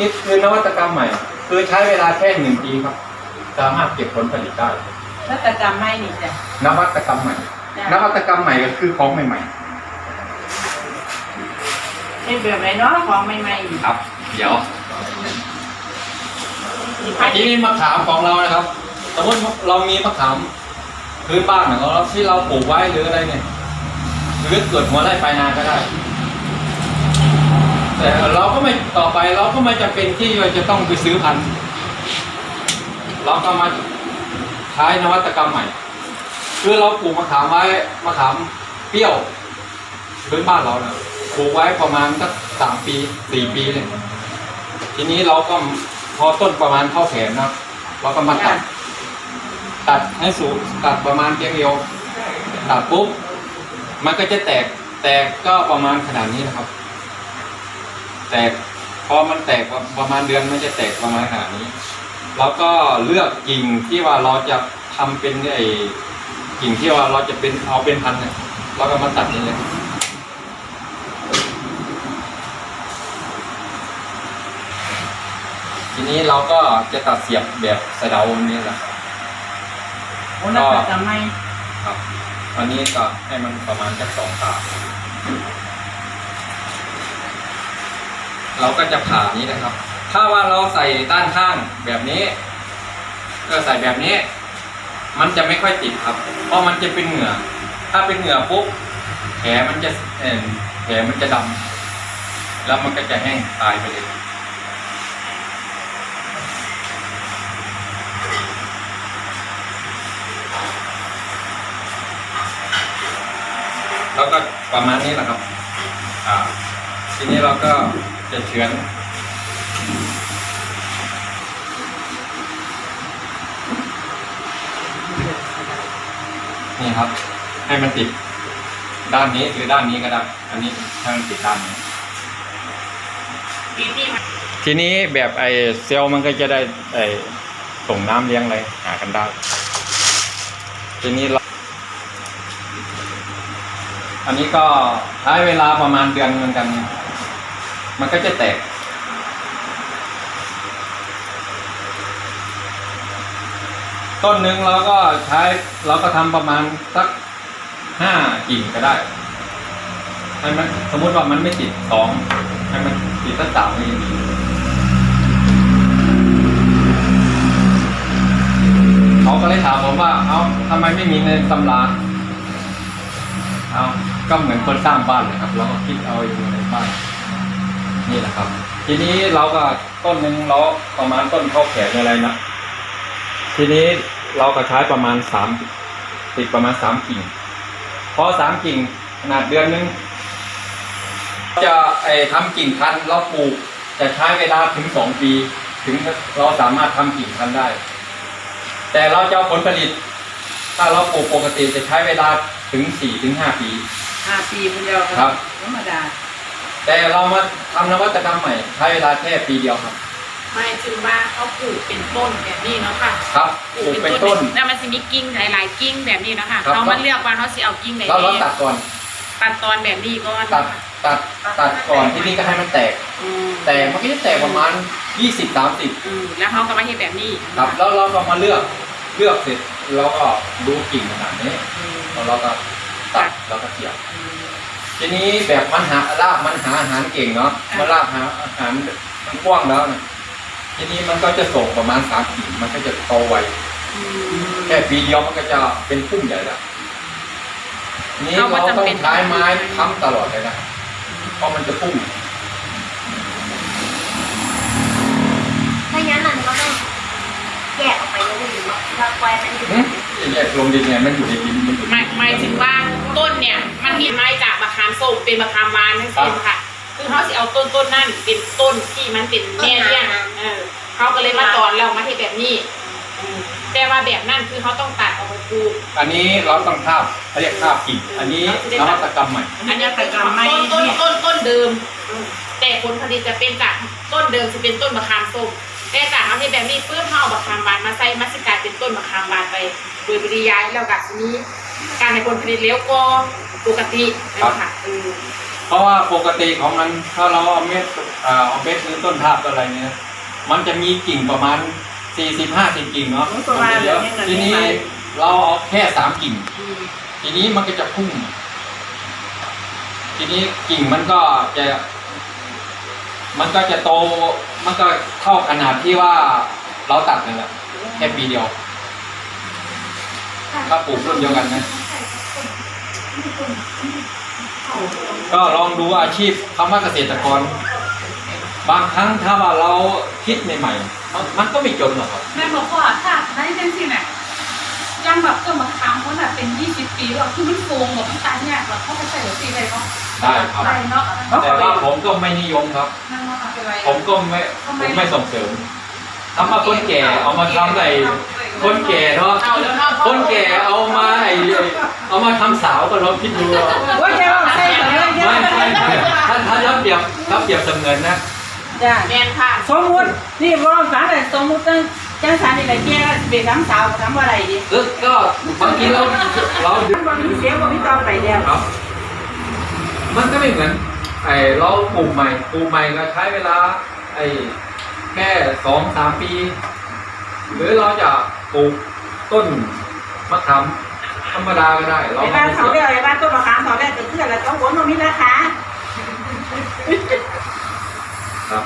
ไอ้ต้นคิดคือนวัตกรรมใหม่ คือใช้เวลาแค่หนึ่งปีครับ สามารถเก็บผลผลิตได้ถ้าจะจำไม่นี่จ้ะนวัตกรรมใหม่จ้ะนวัตกรรมใหม่ก็คือของใหม่เป็นแบบไหนเนาะของใหม่ๆๆครับ เดี๋ยวพัดทีนี้มะขามของเรานะครับ สมมติเรามีมะขามพื้นบ้านของเราที่เราปลูกไว้หรืออะไรเนี่ยหรือเกิดหัวไร่ปลายนาก็ได้ แต่เราก็ไม่ต่อไปเราก็ไม่จำเป็นที่ว่าจะต้องไปซื้อพันธุ์เราก็มาใช้นวัตกรรมใหม่คือเราปลูกมะขามไว้มะขามเปรี้ยวพื้นบ้านเราเนี่ยปลูกไว้ประมาณสักสามปีสี่ปีเลยทีนี้เราก็พอต้นประมาณเท่าแขนนะเราก็มาตัด ตัดให้สูงตัดประมาณเพียงเดียวตัดปุ๊บมันก็จะแตกแตกก็ประมาณขนาดนี้นะครับ แตกพอมันแตกประมาณเดือนมันจะแตกประมาณขนาดนี้ แล้วก็เลือกกิ่งที่ว่าเราจะทำเป็นไอ้กิ่งที่ว่าเราจะเป็นเอาเป็นพันธุ์เนี่ยเราก็มาตัดนี่เลยทีนี้เราก็จะตัดเสียบแบบสะเดาแบบนี้แหละโอ้น่าจะจำไม่ครับอันนี้ก็ให้มันประมาณสักสองขา เราก็จะผ่านี้นะครับ ถ้าว่าเราใส่ด้านข้างแบบนี้ ก็ใส่แบบนี้ มันจะไม่ค่อยติดครับ เพราะมันจะเป็นเหงื่อ ถ้าเป็นเหงื่อปุ๊บแผลมันจะเอ่อแผลมันจะดำแล้วมันก็จะแห้งตายไปเลยแล้วก็ประมาณนี้แหละครับ อ่า ทีนี้เราก็ จะเฉือนนี่ครับ ให้มันติดด้านนี้หรือด้านนี้ก็ได้ อันนี้ให้มันติดด้านนี้ปีที่มาทีนี้แบบไอเซลล์มันก็จะได้ไอส่งน้ำเลี้ยงอะไรหากันได้ ทีนี้เราอันนี้ก็ใช้เวลาประมาณเดือนเหมือนกัน มันก็จะแตก ต้นหนึ่งเราก็ใช้เราก็ทำประมาณสักห้ากิ่งก็ได้ให้มันสมมติว่ามันไม่ติดสองให้มันติดสักสามนี่ดีเขาก็เลยถามผมว่า เอ้าทำไมไม่มีในตำราเอาก็เหมือนคนสร้างบ้านเลยครับเราก็คิดเอาอยู่ในบ้าน นี่แหละครับ ทีนี้เราก็ต้นหนึ่งเราประมาณต้นเข้าแขนอะไรนะทีนี้เราก็ใช้ประมาณสามติดประมาณสามกิ่งพอสามกิ่งขนาดเดือนหนึงจะไอ้ทำกิ่งพันธุ์เราปลูกจะใช้เวลาถึงสองปี ถึงเราสามารถทำกิ่งพันธุ์ได้ แต่เราจะเอาผลผลิต ถ้าเราปลูกปกติจะใช้เวลาถึงสี่ถึงห้าปีห้าปีคนเดียวครับธรรมดา แต่เรามาทำนวัตกรรมใหม่ใช้เวลาแค่ปีเดียวครับ หมายถึงว่าเขาปลูกเป็นต้นแบบนี้เนาะค่ะครับปลูกเป็นต้น แล้วมันจะมีกิ่งหลาย ๆ กิ่งแบบนี้เนาะค่ะครับ เขามาเลือกว่าเขาสิเอากิ่งไหนเราเราดีตัดก่อนตัดตอนแบบนี้ก่อนตัดตัดตัดก่อนที่นี่ก็ให้มันแตก อืมแต่มันก็จะแตกประมาณยี่สิบสามสิบอืมแล้วเขาก็มาเฮ็ดแบบนี้ครับแล้วเราก็มาเลือกเลือกเสร็จเราก็ดูกิ่งขนาดนี้อืมแล้วเราก็ตัดแล้วก็เสียบอืม ทีนี้แบบมันหาลากมันหาอาหารเก่งเนาะค่ะมันลากหาอาหารมันกว้างแล้วนะทีนี้มันก็จะส่งประมาณสามปีมันก็จะโตไวอืมแค่ปีเดียวมันก็จะเป็นพุ่มใหญ่แล้วนี่เราก็เราจำต้อเป็งนใช้ไม้ค้ำตลอดเลยนะเพราะมันจะพุ่งถ้างั้นมันก็ต้องแยกออกไปเลยหรือว่าปล่อยมันอยู่ หึแยกลงดินไงมันอยู่ในดินมันอยู่ในหมายหมายถึงว่าต้นเนี่ยมันมีไม้จากมะขามส้มเป็นมะขามหวานนั่นเองค่ะ คือเขาสิเอาต้นต้นนั่นเป็นต้นที่มันเป็นแม่เลี้ยงเออเขาก็เลยมาตอนเรามาเฮ็ดแบบนี้อืมแต่ว่าแบบนั้นคือเขาต้องตัดออกไปปลูก อันนี้เราต้องทาบเขาเรียกทาบกิ่งอันนี้นวัตกรรมใหม่ อันนี้คือต้นต้นต้นต้นเดิม แต่ผลผลิตจะเป็นจากต้นเดิมจะเป็นต้นมะขามส้ม แต่จากเอาที่แบบนี้ปื้มเขาเอามะขามหวานมาใส่มัสกลายเป็นต้นมะขามหวานไป โดยปริยายแล้วกับทีนี้การในผลผลิตเลี้ยวก็ปกตินะคะเออเพราะว่าปกติของมันถ้าเราเอาเม็ดอ่าเอาเม็ดหรือต้นทาบอะไรเนี่ยมันจะมีกิ่งประมาณสี่สิบห้าสิบกิ่งเนาะโอ้ยประมาณเยอะอย่างนั้นทีนี้ไม่ไหวเราเอาแค่สามกิ่ง ทีนี้มันก็จะพุ่ง ทีนี้กิ่งมันก็จะ มันก็จะโต มันก็เท่าขนาดที่ว่าเราตัดนั่นแหละแค่ปีเดียวถ้าปลูกรุ่นเดียวกันนะก็ลองดูอาชีพคำว่าเกษตรกร บางครั้งถ้าว่าเราคิดใหม่ๆมันมันก็ไม่จนหรอกครับแม่บอกว่าถ้าได้จังสิเนี่ยยังแบบก็มาค้างเขาน่ะเป็นยี่สิบปีแล้วคือมันโกงแบบมันตายยากแบบเขาไปใส่หัวตีเลยเนาะ ได้ครับ ได้เนาะแต่ว่าผมก็ไม่นิยมครับนั่นเนาะเป็นไรผมก็ไม่ผมไม่ส่งเสริมทำมาคนแก่เอามาทำไอ้คนแก่เนาะเอาแล้วเนาะคนแก่เอามาไอ้เอามาทำสาวก็ลองคิดดูเอาโอ้ยแกว่าใส่เหมือนกันไม่ไม่ไม่ถ้าถ้ารับเปรียบรับเปรียบเสมือนนะจ้าแมนค่ะสมมุตินี่บ่ต้องฟังแต่สมมุติจังจังสารนี่แหละแกไปทำสาวทำอะไรดิเออก็บางทีเราเราดึมันบ่มีเสียงบ่มีต่อไปแล้วครับ มันก็ไม่เหมือนไอ้เราปลูกใหม่ปลูกใหม่ก็ใช้เวลาไอ้แค่สองสามปี หรือเราจะปลูกต้นมะขามธรรมดาก็ได้ เราไอ้บ้านเขาเรียกไอ้บ้านต้นมะขามเขาเรียกก็คืออะไรต้องผลมันมีราคาครับ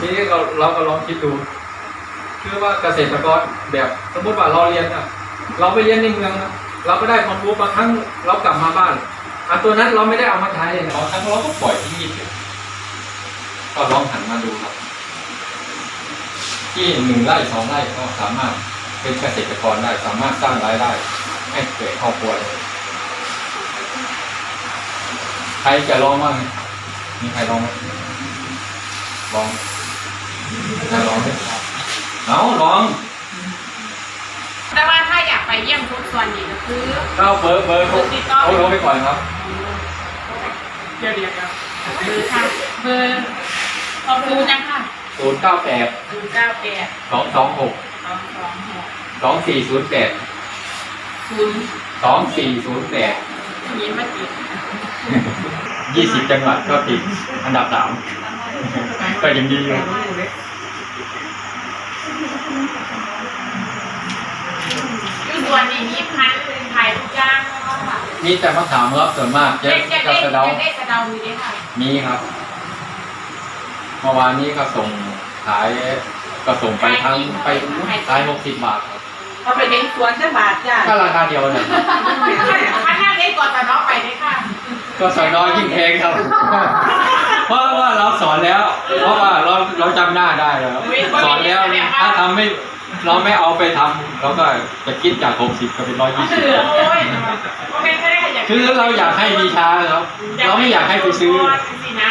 ทีนี้เราเราก็ลองคิดดูคือว่าเกษตรกรแบบสมมติว่าเราเรียนอะเราไปเรียนในเมืองนะเราก็ได้ความรู้บางครั้งเรากลับมาบ้าน อันตัวนั้นเราไม่ได้เอามาใช้เลยบางครั้งเราก็ปล่อยทิ้งเฉยๆก็ลองหันมาดูครับ ที่หนึ่งไร่สองไร่ก็สามารถเป็นเกษตรกรได้ สามารถสร้างรายได้ให้เกิดครอบครัวได้ใครจะลองบ้างมีใครลองไหมลองใครลองไหมเอาลอง แต่ว่าถ้าอยากไปเยี่ยมทุกส่วนนี่ก็คือเข้าเบอร์เบอร์เขาเขาลงไปก่อนครับเดี๋ยวเดี๋ยวเดี๋ยวเบอร์ค่ะเบอร์ขอบคุณนะคะศูนย์เก้าแปดศูนย์เก้าแปดสองสองหกสองสองหกสองสี่ศูนย์แปดศูนย์สองสี่ศูนย์แปดยิ้มมาติดยี่สิบจังหวัดก็ติดอันดับสามก็ยังดีอยู่ ส่วนนี้มีพันธุ์ขายทุกอย่างแล้วค่ะมีแต่มะขามครับส่วนมากเจ๊จะกระได้สะเดา จะได้สะเดามีด้วยค่ะมีครับเมื่อวานนี้ก็ส่งขายก็ส่งไปทั้งไปขายหกสิบบาทครับเขาไปเห็นสวนจังบาทจ้าก็ราคาเดียวเนี่ยพันธุ์ได้ก่อนแต่น้องไปได้ค่ะก็สอนน้อยยิ่งแพงครับ เพราะว่าเราสอนแล้ว เพราะว่าเราเราจำหน้าได้แล้ว สอนแล้วถ้าทำไม่ เราไม่เอาไปทำเราก็จะคิดจากหกสิบก็เป็นร้อยยี่สิบโอ้ยโอเคก็ได้อยากคือเราอยากให้มีช้าครับ เราไม่อยากให้ไปซื้อสินะ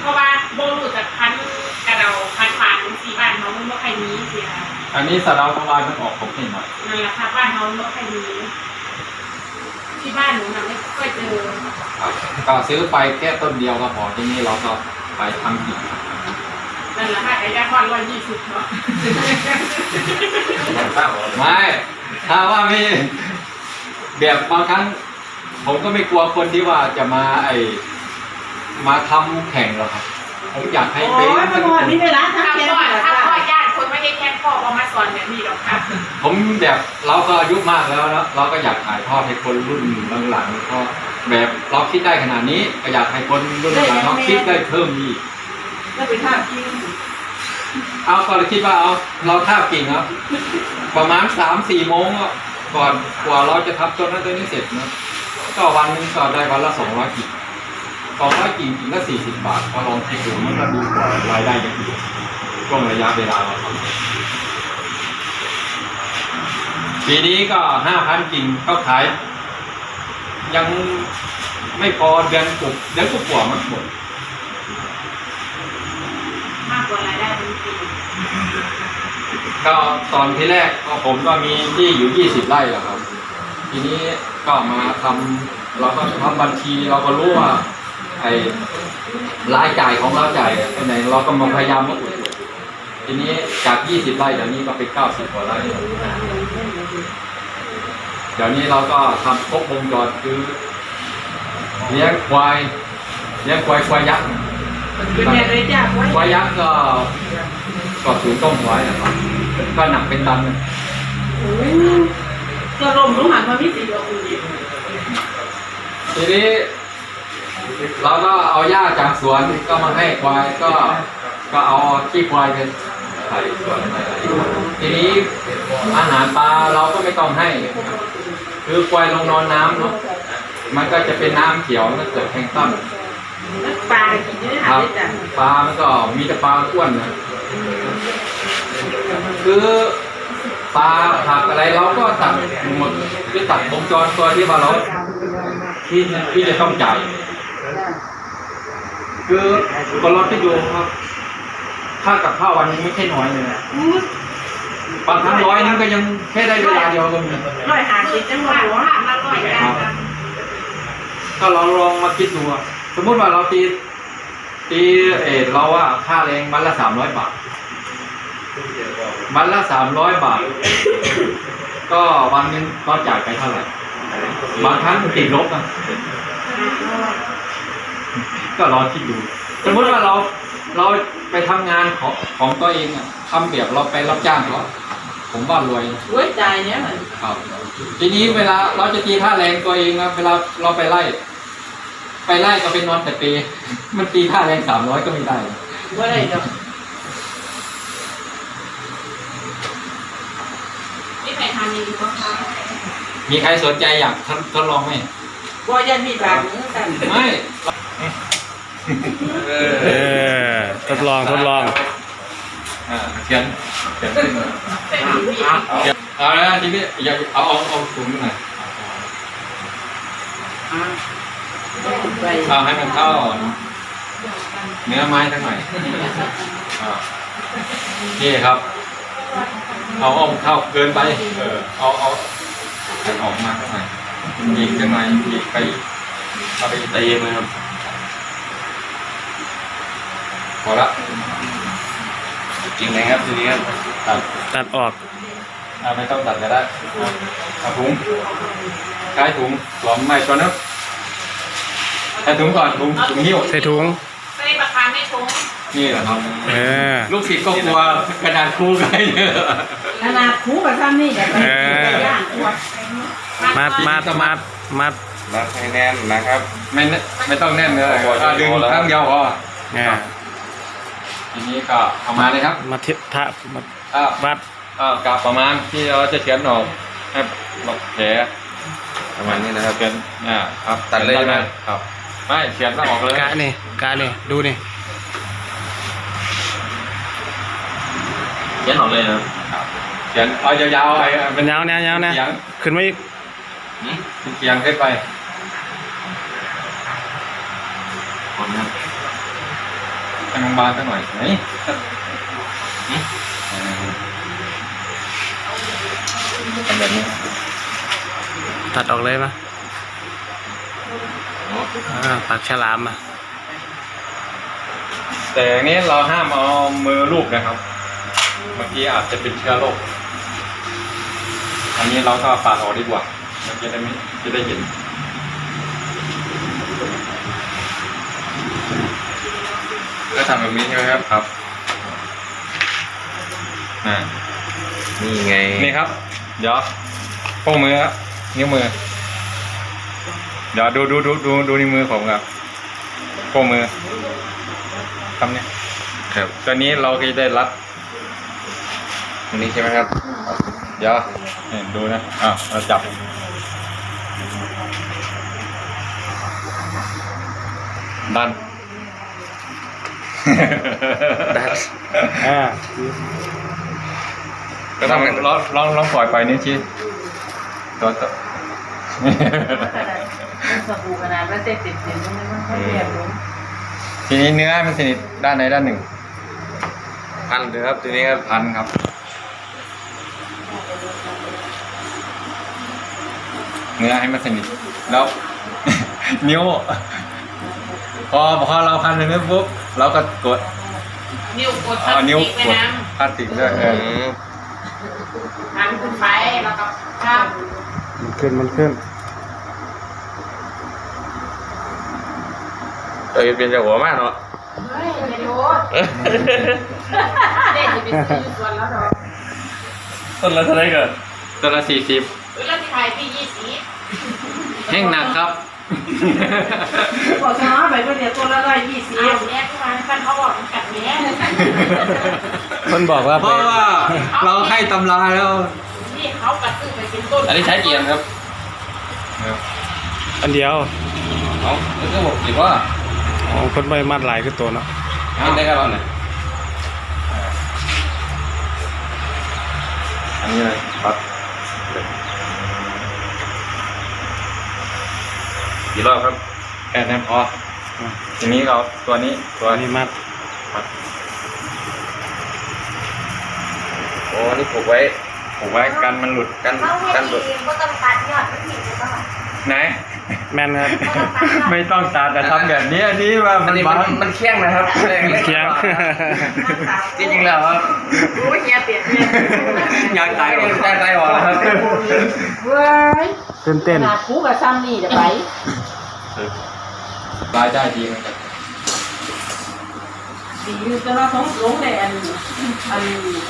เพราะว่าโบลูจากพันธุ์กระเดาพันธุ์ผ่านถึงสี่บ้านเขาไม่ว่าใครมีสินะอันนี้สะเดาประวานมันออกผมนิดหน่อยนั่นแหละค่ะบ้านเขาไม่ว่าใครมีที่บ้านหนูน่ะไม่ค่อยเจอครับก็ซื้อไปแค่ต้นเดียวก็พอทีนี้เราก็ไปทำอีก นั่นแหละค่ะไอ้ยาคอนร้อยยี่สิบเนาะไม่ ถ้าว่ามีแบบบางครั้ง ผมก็ไม่กลัวคนที่ว่าจะมาไอมาทำแข่งหรอกครับ ผมอยากให้โอ้เป็นยมันบ่มีเวลาทำถ้าแค่พ่อนี้ถ้าจ้าพ่อญาติคนไม่ได้แค่พ่อเอามาสอนแบบนี้หรอกค่ะผมแบบเราก็อายุมากแล้วแล้วเราก็อยากถ่ายทอดให้คนรุ่นหลังๆก็แบบเราคิดได้ขนาดนี้ก็อยากให้คนรุ่นหลังเขาคิดได้เพิ่มอีก แล้วไปทาบกิน เอาก็เลยคิดว่าเอาเราท่าบกิ่งครับประมาณสามสี่โมงก่อนกว่าเราจะทำต้นนั้นต้นนี้เสร็จนะก็วันนึงก็ได้วันละสองร้อยกิ่งสองร้อยกิ่งกิ่งละสี่สิบบาทพอลองคิดดูมันก็ดูกว่ารายได้อย่างอื่นช่วงระยะเวลาเราทำปีนี้ก็ห้าพันกิ่งก็ขาย ยังไม่พอเดือนกุบเดือนกุบกว่ามันหมดมากกว่ารายได้เป็นปี ก็ตอนที่แรกก็ผมก็มีที่อยู่ยี่สิบไร่อะครับ ทีนี้ก็มาทำเราก็ทำบัญชีเราก็รู้ว่าไอ้รายจ่ายของเราจ่ายไปไหนเราก็มาพยายามมาอุดหนุนทีนี้จากยี่สิบไร่เดี๋ยวนี้ก็เป็นเก้าสิบกว่าไร่เดี๋ยวนี้เราก็ทำครบวงจรคือเลี้ยงควายเลี้ยงควายควายยักษ์ เป็นแม่เลยจ้าไว้ควายยักษ์ก็ก็ถือต้มไว้นะครับ ก็หนักเป็นตันก็ลมรู้หันมาพิสิเดียวคุณทีนี้ เราก็เอาหญ้าจากสวนก็มาให้ควายก็ ก็เอาขี้ควายไปใส่สวนทีนี้อาหารปลาเราก็ไม่ต้องให้ คือควายลงนอนน้ำเนาะมันก็จะเป็นน้ำเขียวแล้วเกิดแพลงก์ต้นปลากินเนื้อคหารับได้จ้ะปลามันก็มีแต่ปลาอ้วนนะ คือปลาผักอะไรเราก็ตัดหมดคือตัดวงจรตัวที่ว่าเราที่ที่จะต้องจ่ายคือคนเราที่ดูครับค่ากับข้าววันนี้ไม่ใช่น้อยเลยนะบางครั้งร้อยนึงก็ยังแค่ได้เวลาเดียวก็มีร้อยหาสิบจังหวัดหัวมาร่อยกันก็เราลองมาคิดดูอะสมมุติว่าเราตีตีเออเราว่าค่าแรงวันละสามร้อยบาท วันละสามร้อยบาท ก็วันหนึงเราจ่ายไปเท่าไหร่ บางครั้งติดลบนะก็ลองคิดดู สมมติว่าเราเราไปทำงานของของตัวเองอะทำแบบเราไปรับจ้างเขาผมว่ารวยนะหัวใจเนี่ยมันครับ ทีนี้เวลาเราจะตีค่าแรงตัวเองนะเวลาเราไปไล่ ไปไล่ก็ไปนอนแต่เปรย์มันตีค่าแรงสามร้อยก็ไม่ได้ว่าอะไรเนาะ ใครทำดีบ้างคะมีใครสนใจอยากทดทดลองไหมว่ายันมีบาดมือกันไม่เออทดลองทดลองอ่าเขียนเขียนขึ้นมาเป็นดีดีเขียนเอาละทีนี้อย่าเอาเอาเอาถุงหน่อยไปเอาให้มันเข้าเนื้อไม้ทั้งหน่อยอ่านี่ครับ เอาเอาเข้าเกินไป เออ เอาเอาให้ออกมาทั้งหน่อยยิงทั้งหน่อยยิงไปเอาไปตีมือครับพอละจริงไหมครับทีนี้ครับตัดตัดออกอ่าไม่ต้องตัดก็ได้เอาถุงใช้ถุงสวมไม่ตัวนึงใช้ถุงก่อนถุงถุงหิ้วใส่ถุงใส่ปลาคาไม่ชงนี่แหละครับเออลูกศิษย์ก็กลัวกระดาษครูไงเยอะ ขนาดคูกับซ้ำนี่แต่ไปย่างตัวมัดมัดมัดมัดรัดให้แน่นนะครับไม่แน่ไม่ต้องแน่นเลยพอจะอ่าดึงพอแล้วครั้งเดียวพออ่าทีนี้ก็เอามาเลยครับ มาทิทะมัดอ่าวัดอ่ากะประมาณที่เราจะเขียนออกให้หลบแผลประมาณนี้นะครับเขียนอ่าครับตัดเลยไหมครับ ไม่เขียนแล้วออกเลยกะนี่กะนี่ดูนี่เขียนออกเลยนะ เขียนเอายาวๆไอ้เป็นยาวแนวยาวนะเขียงขึ้นมาอีกเขียงขึ้นไปคนนะให้มันบานสักหน่อยไหนทำแบบนี้ตัดออกเลยมะอ่าปากฉลามอะแต่อันนี้เราห้ามเอามือลูบนะครับบางทีอาจจะเป็นเชื้อโรค อันนี้เราก็ปาดออกดีกว่ามันจะได้ไม่จะได้เห็นก็ทำแบบนี้ใช่ไหมครับครับอ่านี่ไงนี่ครับ เดี๋ยวโป้งมือครับนิ้วมือ เดี๋ยวดูดูดูดูดูนิ้วมือผมครับโป้งมือทำเนี่ยครับตัวนี้เราก็จะได้รัดอันนี้ใช่ไหมครับ เดี๋ยว นี่ดูนะ อะเราจับ ดันได้อ่าก็ต้องลองลองลองปล่อยไปนิ้วชี้ตัวตัวสบู่ขนาดว่าเต็มติดเต็มมันมันค่อยแบบลงทีนี้เนื้อมันสนิทด้านใดด้านหนึ่ง พันเลยครับ ทีนี้ครับพันครับ เนื้อให้มันสนิทแล้ว นิ้ว พอพอเราพันเนื้อปุ๊บเราก็กดนิ้วกดพลาเอาสนิ้วติกไปกดน้พลาสติกด้วยเออือมำหันขึ้นไปแล้วก็ข้ามมันขึ้นมันขึ้นจเออเป็นเจ้าหัวมากเนาะเฮ้ยอย่าโดดเด็กจะไปซื้อส่วนแล้วเนาะต้นละเท่าไหรเกิดตัวละสี่สิบเวลาที่ขายที่ยี่สิบ แห้งหนักครับบอกชนะไปก็เดียวตัวละร้อยยี่สิเอาบแม่ทุกวันฟันเขาบอกมันกัดแม่คนบอกว่าเพไปราะว่าเราให้ตำราแล้วนี่เขากัดซื้อไปเป็นต้นอันนี้ใช้เกียร์ครับอันเดียวเอาแล้วก็บอกกี่ว่าอ๋อคนใบมัดหลายคือตัวเนาะให้ได้แค่ตอนไหนอันนี้เลยครับ กี่รอบครับแค่นั้นพอทีนี้เราตัวนี้ตัวอันนี้นี้มัดโอ้นี่ผูกไว้ผูกไว้กันมันหลุดกันเขาให้กันหลุดดีก็ต้องตัดยอดมันผิดหรือเปล่าไหนแม่นครับไม่ต้องตัดแต่ทำแบบนี้อันนี้ว่าอัมันนนี้บามันงมันเคี่ยงนะครับเคียงจริงๆแล้วครับโอ้ยเฮียเปลี่ยนเปลี่ยนอยากตายตายก่อนตายตายหรอครับเว้ยตื่นเต้นขนาดกูกับซ้ำนี่จะไป รายได้ดีเหมือนกันดีอยู่แต่เราต้องลงในอันอัน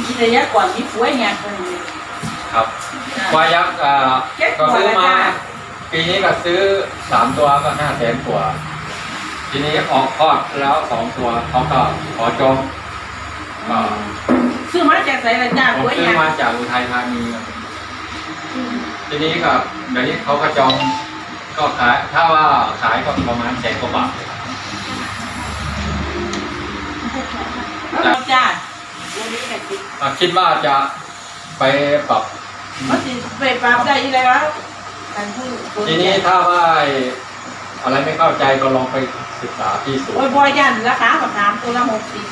ที่ระยะก่อนที่ป่วยไงคนนี้ ครับควายยักษ์อ่าเก็บก็ซื้อตัวละมาจ้ะ ปีนี้ก็ซื้อสามตัวก็ห้าแสนกว่าทีนี้ออกคลอดแล้วสองตัวเขาก็ขอจองก็ซื้อมาจากไหนละจ้าผมป่วยซื้อไงมาจากอุทัยธานีครับทีนี้ก็เดี๋ยวนี้เขาก็จอง ก็ขายถ้าว่าขายก็ประมาณแสนกว่าบาทแล้วจ้าอะคิดว่าจะไปปรับมันสิไปปรับได้อีแล้วกันผู้คนทีนี้ถ้าว่าอะไรไม่เข้าใจก็ลองไปศึกษาที่ศูนโอ้ยย์บอยยันราคากับน้ำตัวละหกสิบ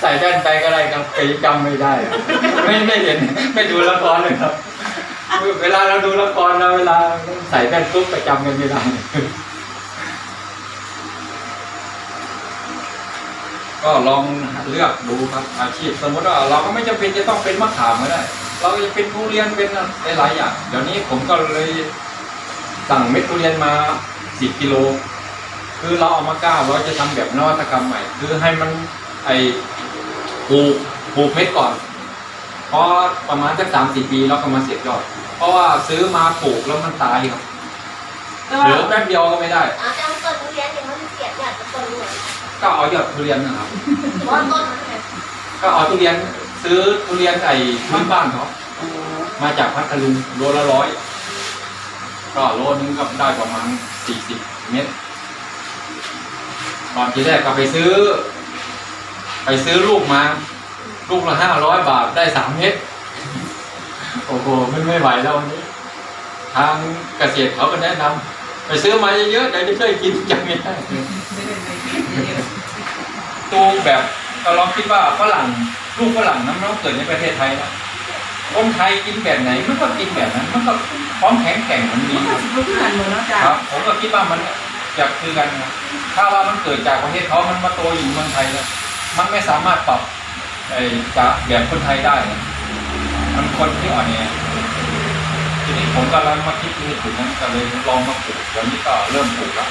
ใส่แว่นไปก็ได้ครับไปจำไม่ได้อะไม่ไม่เห็น ไม่ดูละครเลยครับ เวลาเราดูละครเราเวลาใส่แว่นปุ๊บไปจำกันไม่ได้ก็ลองเลือกดูครับอาชีพสมมติว่าเราก็ไม่จำเป็นจะต้องเป็นมะขามก็ได้เราจะเป็นทุเรียนเป็นหลายๆอย่างเดี๋ยวนี้ผมก็เลยสั่งเม็ดทุเรียนมาสิบกิโลคือเราเอามาก้าวเราจะทำแบบนวัตกรรมใหม่ คือให้มันไอปลูกปลูกเม็ดก่อนพราะประมาณสักสามสี่ปีเราก็มาเสียบยอด ราะว่าซื้อมาปลูกแล้วมันตายครับแต่เหลือว่าแป๊บเดียวก็ไม่ได้เอาแต่ต้นทุเรียนเนี่ยมันเสียบยอดกับต้นเลยก็เอายอดทุเรียนนะครับเพราะว่าต้นมันเนี่ยก็เอาทุเรียนซื้อทุเรียนไอ้พื้นบ้านเขามาจากพัทลุงโลละร้อยก็โลนึงก็ได้ประมาณสี่สิบเมตรตอนทีแรกก็ไปซื้อ ไปซื้อลูกมา ลูกละห้าร้อยบาทได้สามเมตรโอ้โหไม่ไม่ไหวแล้ววันนี้ ทางเกษตรเขาก็แนะนำไปซื้อมาเยอะๆเดี๋ยวจะช่วยกินจังไม่ได้ตูแบบก็ลองคิดว่าฝรั่งลูกฝรั่งน้ำมันเกิดในประเทศไทยนะคนไทยกินแบบไหนมันก็กินแบบนั้น มันก็พร้อมแข็งแกร่งมันดีมันก็สิบลูกหันหมดแล้วจ้าครับ ผมก็คิดว่ามันจะคือกันนะถ้าว่ามันเกิดจากประเทศเขามันมาโตอยู่เมืองไทยแล้วมันไม่สามารถปรับไอ้จากแบบคนไทยได้นะ มันคนที่อ่อนแอทีนี้ผมกำลังมาคิดในถึงนั้นก็เลยลองมาปลูกวันนี้ก็เริ่มปลูกแล้ว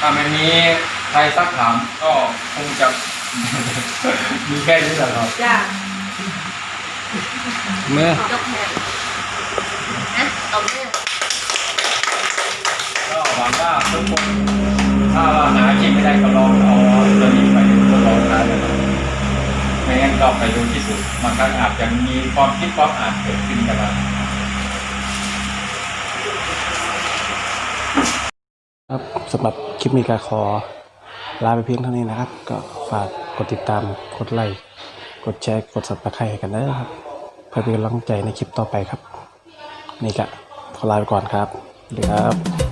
ถ้าไม่มีใครซักถามก็คงจะมีแค่นี้แหละครับจ้าเมื่อยกแขนนะตบมือก็หวังว่าทุกคนถ้าว่าหาจริงไม่ได้ก็ลองเอาตัวนี้ไปทดลองได้เลยครับ ไม่งั้นก็ไปดูที่สุดบางครั้งอาจจะมีความคิดความอ่านเกิดขึ้นก็ได้ครับสำหรับคลิปนี้ก็ขอลาไปเพียงเท่านี้นะครับ ก็ฝากกดติดตามกดไลค์กดแชร์กด subscribe กันนะครับ เพื่อเป็นกำลังใจในคลิปต่อไปครับ นี่ก็ขอลาไปก่อนครับสวัสดีครับ